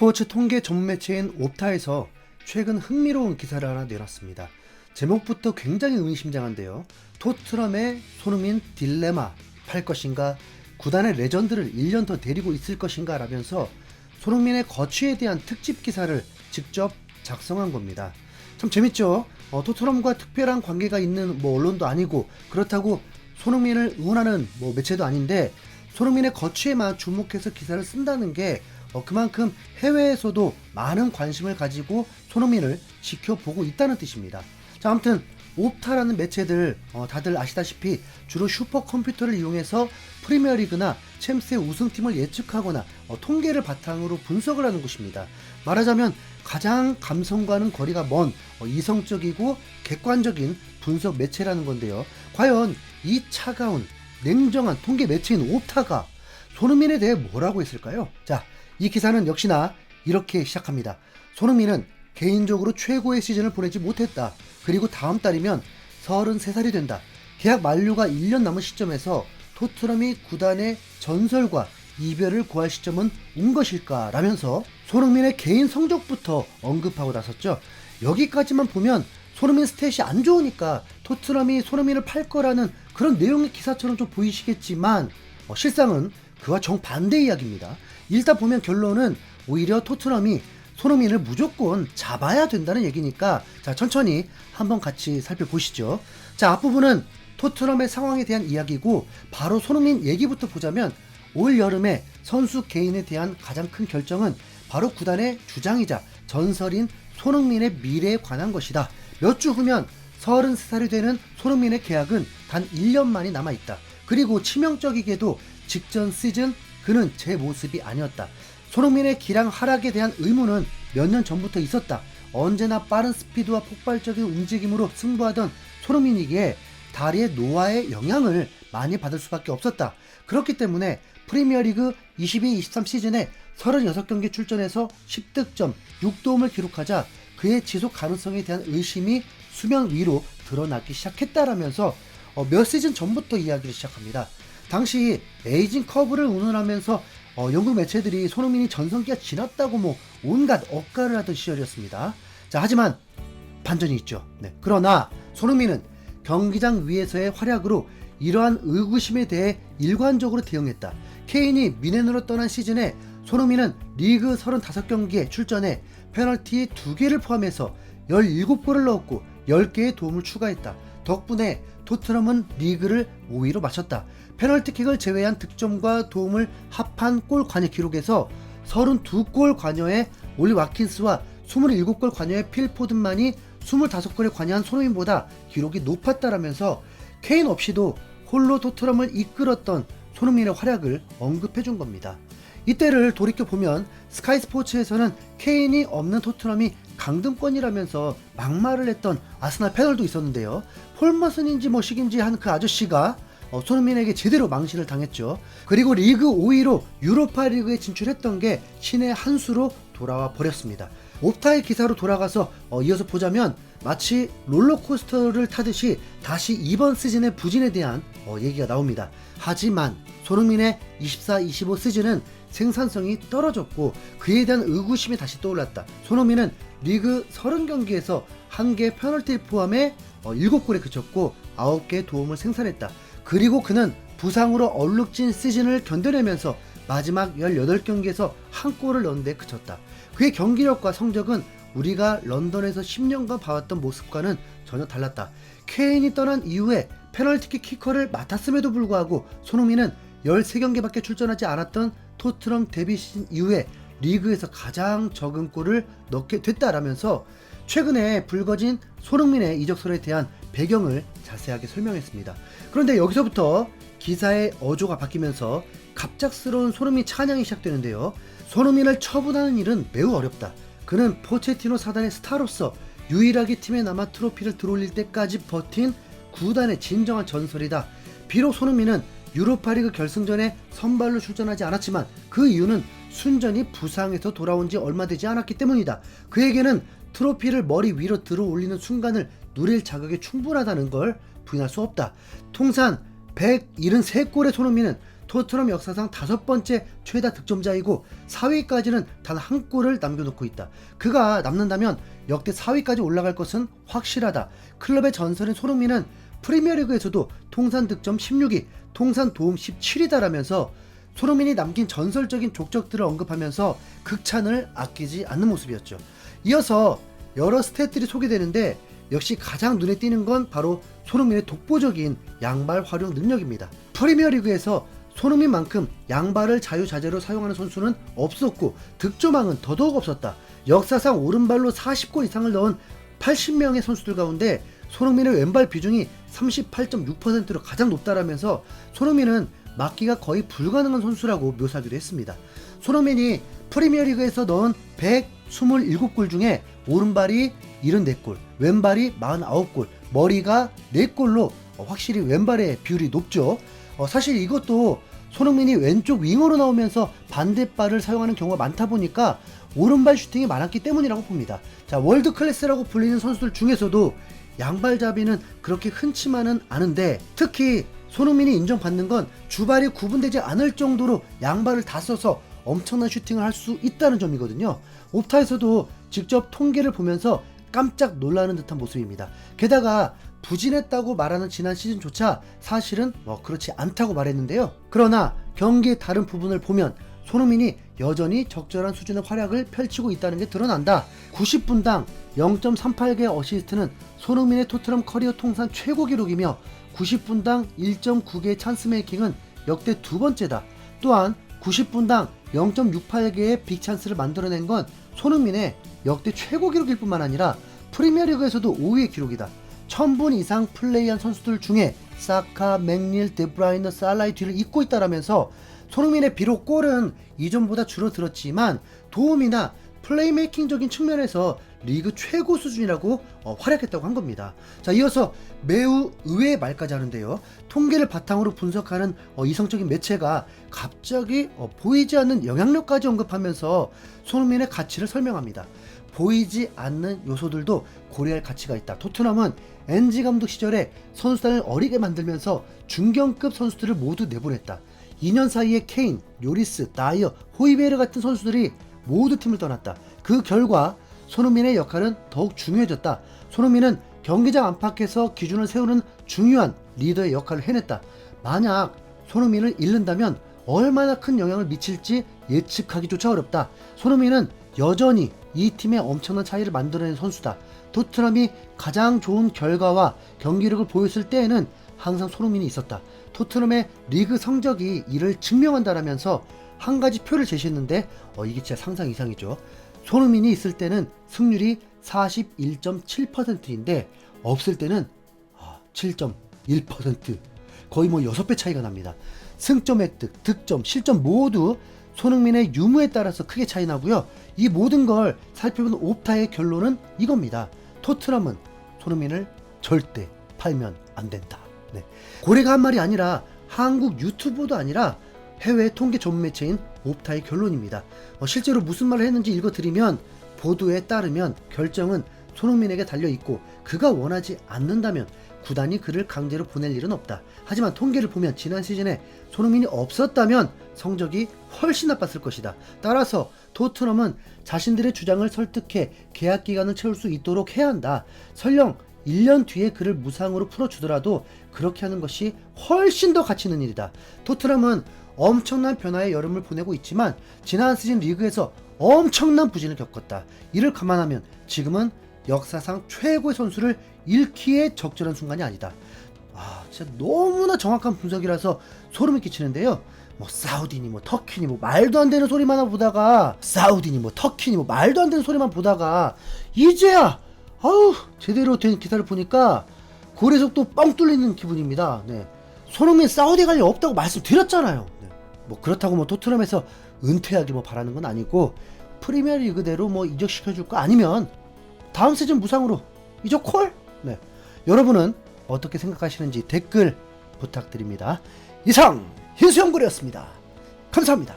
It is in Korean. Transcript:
스포츠 통계 전문 매체인 옵타에서 최근 흥미로운 기사를 하나 내놨습니다. 제목부터 굉장히 의미심장한데요. 토트넘의 손흥민 딜레마 팔 것인가 구단의 레전드를 1년 더 데리고 있을 것인가 라면서 손흥민의 거취에 대한 특집 기사를 직접 작성한 겁니다. 참 재밌죠? 어, 토트넘과 특별한 관계가 있는 뭐 언론도 아니고 그렇다고 손흥민을 응원하는 뭐 매체도 아닌데 손흥민의 거취에만 주목해서 기사를 쓴다는 게 어, 그만큼 해외에서도 많은 관심을 가지고 손흥민을 지켜보고 있다는 뜻입니다. 자, 아무튼 옵타라는 매체들 어, 다들 아시다시피 주로 슈퍼컴퓨터를 이용해서 프리미어리그나 챔스의 우승팀을 예측하거나 어, 통계를 바탕으로 분석을 하는 곳입니다. 말하자면 가장 감성과는 거리가 먼 어, 이성적이고 객관적인 분석 매체라는 건데요. 과연 이 차가운 냉정한 통계 매체인 옵타가 손흥민에 대해 뭐라고 했을까요? 자, 이 기사는 역시나 이렇게 시작합니다. 손흥민은 개인적으로 최고의 시즌을 보내지 못했다. 그리고 다음 달이면 33살이 된다. 계약 만료가 1년 남은 시점에서 토트넘이 구단의 전설과 이별을 구할 시점은 온 것일까? 라면서 손흥민의 개인 성적부터 언급하고 나섰죠. 여기까지만 보면 손흥민 스탯이 안 좋으니까 토트넘이 손흥민을 팔 거라는 그런 내용의 기사처럼 좀 보이시겠지만 어, 실상은 그와 정반대 이야기입니다. 일단 보면 결론은 오히려 토트넘이 손흥민을 무조건 잡아야 된다는 얘기니까 자 천천히 한번 같이 살펴보시죠. 자 앞부분은 토트넘의 상황에 대한 이야기고 바로 손흥민 얘기부터 보자면 올 여름에 선수 개인에 대한 가장 큰 결정은 바로 구단의 주장이자 전설인 손흥민의 미래에 관한 것이다. 몇 주 후면 33살이 되는 손흥민의 계약은 단 1년만이 남아있다. 그리고 치명적이게도 직전 시즌 그는 제 모습이 아니었다. 손흥민의 기량 하락에 대한 의문은 몇 년 전부터 있었다. 언제나 빠른 스피드와 폭발적인 움직임으로 승부하던 손흥민이기에 다리의 노화의 영향을 많이 받을 수밖에 없었다. 그렇기 때문에 프리미어리그 22-23 시즌에 36경기 출전해서 10득점, 6도움을 기록하자 그의 지속 가능성에 대한 의심이 수면 위로 드러나기 시작했다라면서 어, 몇 시즌 전부터 이야기를 시작합니다. 당시 에이징 커브를 운운하면서 어, 영국 매체들이 손흥민이 전성기가 지났다고 뭐 온갖 억가를 하던 시절이었습니다. 자, 하지만 반전이 있죠. 네. 그러나 손흥민은 경기장 위에서의 활약으로 이러한 의구심에 대해 일관적으로 대응했다. 케인이 미넨으로 떠난 시즌에 손흥민은 리그 35경기에 출전해 페널티 2개를 포함해서 17골을 넣었고 10개의 도움을 추가했다. 덕분에 토트넘은 리그를 5위로 마쳤다. 페널티킥을 제외한 득점과 도움을 합한 골 관여 기록에서 32골 관여의 올리 와킨스와 27골 관여의 필 포든만이 25골에 관여한 손흥민보다 기록이 높았다라면서 케인 없이도 홀로 토트넘을 이끌었던 손흥민의 활약을 언급해 준 겁니다. 이때를 돌이켜 보면 스카이 스포츠에서는 케인이 없는 토트넘이 강등권이라면서 막말을 했던 아스날 패널도 있었는데요. 폴머슨인지 뭐 식인지 한 그 아저씨가 어, 손흥민에게 제대로 망신을 당했죠. 그리고 리그 5위로 유로파 리그에 진출했던 게 신의 한 수로 돌아와 버렸습니다. 옵타의 기사로 돌아가서 어, 이어서 보자면 마치 롤러코스터를 타듯이 다시 이번 시즌의 부진에 대한 어, 얘기가 나옵니다. 하지만 손흥민의 24-25 시즌은 생산성이 떨어졌고 그에 대한 의구심이 다시 떠올랐다. 손흥민은 리그 30경기에서 1개 페널티를 포함해 어, 7골에 그쳤고 9개의 도움을 생산했다. 그리고 그는 부상으로 얼룩진 시즌을 견뎌내면서 마지막 18경기에서 한 골을 넣은 데 그쳤다. 그의 경기력과 성적은 우리가 런던에서 10년간 봐왔던 모습과는 전혀 달랐다. 케인이 떠난 이후에 페널티킥 키커를 맡았음에도 불구하고 손흥민은 13경기밖에 출전하지 않았던 토트넘 데뷔 시즌 이후에 리그에서 가장 적은 골을 넣게 됐다라면서 최근에 불거진 손흥민의 이적설에 대한 배경을 자세하게 설명했습니다. 그런데 여기서부터 기사의 어조가 바뀌면서 갑작스러운 손흥민 찬양이 시작되는데요. 손흥민을 처분하는 일은 매우 어렵다. 그는 포체티노 사단의 스타로서 유일하게 팀에 남아 트로피를 들어올릴 때까지 버틴 구단의 진정한 전설이다. 비록 손흥민은 유로파리그 결승전에 선발로 출전하지 않았지만 그 이유는 순전히 부상에서 돌아온 지 얼마 되지 않았기 때문이다. 그에게는 트로피를 머리 위로 들어 올리는 순간을 누릴 자격이 충분하다는 걸 부인할 수 없다. 통산 173골의 손흥민은 토트넘 역사상 다섯 번째 최다 득점자이고 4위까지는 단 한 골을 남겨놓고 있다. 그가 남는다면 역대 4위까지 올라갈 것은 확실하다. 클럽의 전설인 손흥민은 프리미어리그에서도 통산 득점 16위, 통산 도움 17위다라면서 손흥민이 남긴 전설적인 족적들을 언급하면서 극찬을 아끼지 않는 모습이었죠. 이어서 여러 스탯들이 소개되는데 역시 가장 눈에 띄는 건 바로 손흥민의 독보적인 양발 활용 능력입니다. 프리미어리그에서 손흥민만큼 양발을 자유자재로 사용하는 선수는 없었고 득점왕은 더더욱 없었다. 역사상 오른발로 40골 이상을 넣은 80명의 선수들 가운데 손흥민의 왼발 비중이 38.6%로 가장 높다라면서 손흥민은 막기가 거의 불가능한 선수라고 묘사하기도 했습니다. 손흥민이 프리미어리그에서 넣은 127골 중에 오른발이 74골, 왼발이 49골, 머리가 4골로 확실히 왼발의 비율이 높죠. 어, 사실 이것도 손흥민이 왼쪽 윙어로 나오면서 반대발을 사용하는 경우가 많다 보니까 오른발 슈팅이 많았기 때문이라고 봅니다. 자, 월드 클래스라고 불리는 선수들 중에서도 양발잡이는 그렇게 흔치만은 않은데 특히 손흥민이 인정받는 건 주발이 구분되지 않을 정도로 양발을 다 써서 엄청난 슈팅을 할 수 있다는 점이거든요. 옵타에서도 직접 통계를 보면서 깜짝 놀라는 듯한 모습입니다. 게다가 부진했다고 말하는 지난 시즌조차 사실은 뭐 그렇지 않다고 말했는데요. 그러나 경기의 다른 부분을 보면 손흥민이 여전히 적절한 수준의 활약을 펼치고 있다는 게 드러난다. 90분당 0.38개의 어시스트는 손흥민의 토트넘 커리어 통산 최고 기록이며 90분당 1.9개의 찬스 메이킹은 역대 두 번째다. 또한 90분당 0.68개의 빅 찬스를 만들어낸 건 손흥민의 역대 최고 기록일 뿐만 아니라 프리미어리그에서도 5위의 기록이다. 1000분 이상 플레이한 선수들 중에 사카, 맥닐, 데브라이너, 살라의 뒤를 잇고 있다라면서 손흥민의 비록 골은 이전보다 줄어들었지만 도움이나 플레이메이킹적인 측면에서 리그 최고 수준이라고 어, 활약했다고 한 겁니다. 자, 이어서 매우 의외의 말까지 하는데요. 통계를 바탕으로 분석하는 어, 이성적인 매체가 갑자기 어, 보이지 않는 영향력까지 언급하면서 손흥민의 가치를 설명합니다. 보이지 않는 요소들도 고려할 가치가 있다. 토트넘은 엔지 감독 시절에 선수단을 어리게 만들면서 중견급 선수들을 모두 내보냈다. 2년 사이에 케인, 요리스, 나이어, 호이베르 같은 선수들이 모두 팀을 떠났다. 그 결과 손흥민의 역할은 더욱 중요해졌다. 손흥민은 경기장 안팎에서 기준을 세우는 중요한 리더의 역할을 해냈다. 만약 손흥민을 잃는다면 얼마나 큰 영향을 미칠지 예측하기조차 어렵다. 손흥민은 여전히 이 팀의 엄청난 차이를 만들어낸 선수다. 토트넘이 가장 좋은 결과와 경기력을 보였을 때에는 항상 손흥민이 있었다. 토트넘의 리그 성적이 이를 증명한다라면서 한 가지 표를 제시했는데 어, 이게 진짜 상상 이상이죠. 손흥민이 있을 때는 승률이 41.7%인데 없을 때는 7.1% 거의 뭐 6배 차이가 납니다. 승점 획득, 득점, 실점 모두 손흥민의 유무에 따라서 크게 차이 나고요. 이 모든 걸 살펴본 옵타의 결론은 이겁니다. 토트넘은 손흥민을 절대 팔면 안 된다. 네. 고래가 한 말이 아니라 한국 유튜버도 아니라 해외 통계 전문 매체인 옵타의 결론입니다. 어, 실제로 무슨 말을 했는지 읽어드리면 보도에 따르면 결정은 손흥민에게 달려 있고 그가 원하지 않는다면 구단이 그를 강제로 보낼 일은 없다. 하지만 통계를 보면 지난 시즌에 손흥민이 없었다면 성적이 훨씬 나빴을 것이다. 따라서 토트넘은 자신들의 주장을 설득해 계약 기간을 채울 수 있도록 해야 한다. 설령 1년 뒤에 그를 무상으로 풀어주더라도 그렇게 하는 것이 훨씬 더 가치 있는 일이다. 토트넘은 엄청난 변화의 여름을 보내고 있지만 지난 시즌 리그에서 엄청난 부진을 겪었다. 이를 감안하면 지금은 역사상 최고의 선수를 잃기에 적절한 순간이 아니다. 아, 진짜 너무나 정확한 분석이라서 소름이 끼치는데요. 뭐 사우디니 뭐 터키니 뭐 말도 안 되는 소리만 보다가 사우디니 뭐 터키니 뭐 말도 안 되는 소리만 보다가 이제야 아우 제대로 된 기사를 보니까 고래속도 뻥 뚫리는 기분입니다. 네. 손흥민 사우디 갈 일 없다고 말씀드렸잖아요. 네. 뭐 그렇다고 뭐 토트넘에서 은퇴하길 뭐 바라는 건 아니고 프리미어 리그대로 뭐 이적시켜 줄 거 아니면 다음 시즌 무상으로 이적 콜? 네. 여러분은 어떻게 생각하시는지 댓글 부탁드립니다. 이상 희수연구였습니다. 감사합니다.